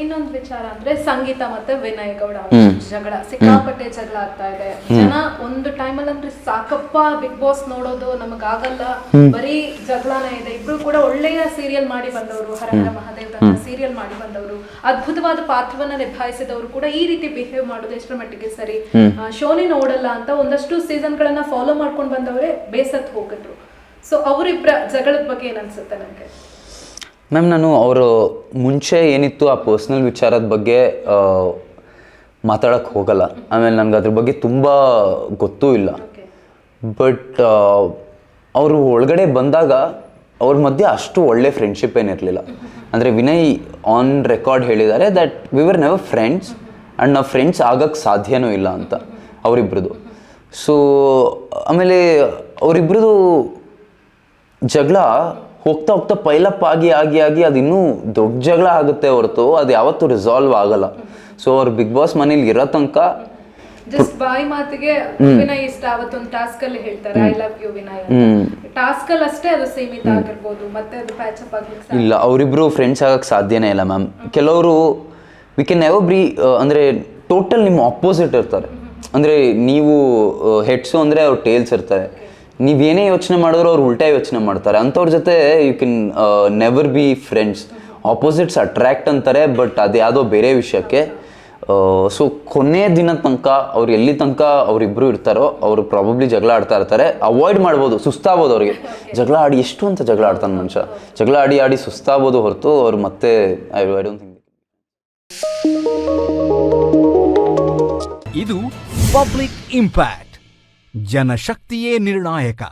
ಇನ್ನೊಂದು ವಿಚಾರ ಅಂದ್ರೆ ಸಂಗೀತ ಮತ್ತೆ ವಿನಯ್ ಗೌಡ ಜಗಳ ಸಿಕ್ಕಾಪಟ್ಟೆ ಜಗಳ ಆಗ್ತಾ ಇದೆ. ಜನ ಒಂದು ಟೈಮಲ್ಲಿ ಅಂದ್ರೆ ಸಾಕಪ್ಪ ಬಿಗ್ ಬಾಸ್ ನೋಡೋದು ನಮಗಾಗಲ್ಲ. ಬರೀ ಜಗಳನೇ ಇದೆ. ಇಬ್ರು ಕೂಡ ಒಳ್ಳೆಯ ಸೀರಿಯಲ್ ಮಾಡಿ ಬಂದವರು ಹರಹರ ಮಹಾದೇವ್ ಸೀರಿಯಲ್ ಮಾಡಿ ಬಂದವರು. ಅದ್ಭುತವಾದ ಪಾತ್ರವನ್ನ ನಿಭಾಯಿಸಿದವರು ಕೂಡ ಈ ರೀತಿ ಬಿಹೇವ್ ಮಾಡೋದು ಎಷ್ಟರ ಮಟ್ಟಿಗೆ ಸರಿ. ಶೋನಿ ನೋಡಲ್ಲ ಅಂತ ಒಂದಷ್ಟು ಸೀಸನ್ ಗಳನ್ನ ಫಾಲೋ ಮಾಡ್ಕೊಂಡು ಬಂದವರೇ ಬೇಸತ್ ಹೋಗಿದ್ರು. ಸೊ ಅವರಿಬ್ಬರ ಜಗಳದ ಬಗ್ಗೆ ಏನ್ ಅನ್ಸುತ್ತೆ ನನಗೆ ಮ್ಯಾಮ್ ನಾನು ಅವರು ಮುಂಚೆ ಏನಿತ್ತು ಆ ಪರ್ಸ್ನಲ್ ವಿಚಾರದ ಬಗ್ಗೆ ಮಾತಾಡೋಕ್ಕೆ ಹೋಗಲ್ಲ. ಆಮೇಲೆ ನನಗೆ ಅದ್ರ ಬಗ್ಗೆ ತುಂಬ ಗೊತ್ತೂ ಇಲ್ಲ. ಬಟ್ ಅವರು ಒಳಗಡೆ ಬಂದಾಗ ಅವ್ರ ಮಧ್ಯೆ ಅಷ್ಟು ಒಳ್ಳೆ ಫ್ರೆಂಡ್ಶಿಪ್ ಏನಿರಲಿಲ್ಲ. ಅಂದರೆ ವಿನಯ್ ಆನ್ ರೆಕಾರ್ಡ್ ಹೇಳಿದ್ದಾರೆ that we were never friends and ನಾವು ಫ್ರೆಂಡ್ಸ್ ಆಗೋಕ್ಕೆ ಸಾಧ್ಯನೂ ಇಲ್ಲ ಅಂತ ಅವರಿಬ್ರದ್ದು ಸೊ ಆಮೇಲೆ ಅವರಿಬ್ರದ್ದು ಜಗಳ ಹೋಗ್ತಾ ಹೋಗ್ತಾ ಪೈಲಪ್ ಆಗಿ ಆಗಿ ಆಗಿ ಅದು ಇನ್ನೂ ದೊಡ್ಡ ಜಗಳ ಆಗುತ್ತೆ ಹೊರತು. ಅದು ಯಾವತ್ತೂ ರಿಸಾಲ್ವ್ ಆಗಲ್ಲ. ಸೊ ಅವ್ರ ಬಿಗ್ ಬಾಸ್ ಮನೇಲಿ ಇರೋ ತನಕ ಜಸ್ಟ್ ಬಾಯಿ ಮಾತಿಗೆ ವಿನಯ್ ಇಷ್ಟ ಅವತ್ತೊಂದು ಟಾಸ್ಕ್ ಅಲ್ಲಿ ಹೇಳ್ತಾರೆ I love you Vinay. Task ಅಲ್ಲಿ ಅಷ್ಟೇ ಅದು ಸೀಮಿತ ಆಗಿರ್ಬೋದು. ಮತ್ತೆ ಅದು ಪ್ಯಾಚಪ್ ಆಗ್ಲಿಕ್ಕೆ ಸಾಧ್ಯ ಇಲ್ಲ ಅವರಿಬ್ರು ಫ್ರೆಂಡ್ಸ್ ಆಗಕ್ಕೆ ಸಾಧ್ಯನೇ ಇಲ್ಲ ಮ್ಯಾಮ್ ಕೆಲವರು ವಿ ಕೆನ್ ನೆವರ್ ಬ್ರೀ ಅಂದರೆ ಟೋಟಲ್ ನಿಮ್ಮ ಆಪೋಸಿಟ್ ಇರ್ತಾರೆ. ಅಂದರೆ ನೀವು ಹೆಡ್ಸು ಅಂದರೆ ಅವ್ರ ಟೇಲ್ಸ್ ಇರ್ತಾರೆ. ನೀವೇನೇ ಯೋಚನೆ ಮಾಡಿದ್ರು ಅವ್ರು ಉಲ್ಟಾ ಯೋಚನೆ ಮಾಡ್ತಾರೆ. ಅಂಥವ್ರ ಜೊತೆ you can never be friends opposites attract ಅಂತಾರೆ ಬಟ್ ಅದು ಯಾವುದೋ ಬೇರೆ ವಿಷಯಕ್ಕೆ. ಸೊ ಕೊನೆ ದಿನ ತನಕ ಅವ್ರು ಎಲ್ಲಿ ತನಕ ಅವರಿಬ್ಬರು ಇರ್ತಾರೋ, ಅವರು ಪ್ರಾಬಬ್ಲಿ ಜಗಳ ಆಡ್ತಾ ಇರ್ತಾರೆ. ಅವಾಯ್ಡ್ ಮಾಡ್ಬೋದು, ಸುಸ್ತಾಗ್ಬೋದು ಅವ್ರಿಗೆ. ಜಗಳ ಆಡಿ ಎಷ್ಟು ಅಂತ ಜಗಳ ಆಡ್ತಾನೆ ಮನುಷ್ಯ. ಜಗಳ ಆಡಿ ಆಡಿ ಸುಸ್ತಾಗ್ಬೋದು ಹೊರತು ಅವ್ರು ಮತ್ತೆ ಐ ಡೋಂಟ್ ಥಿಂಕ್ ಇದು ಪಬ್ಲಿಕ್ ಇಂಪ್ಯಾಕ್ಟ್ ಜನಶಕ್ತಿಯೇ ನಿರ್ಣಾಯಕ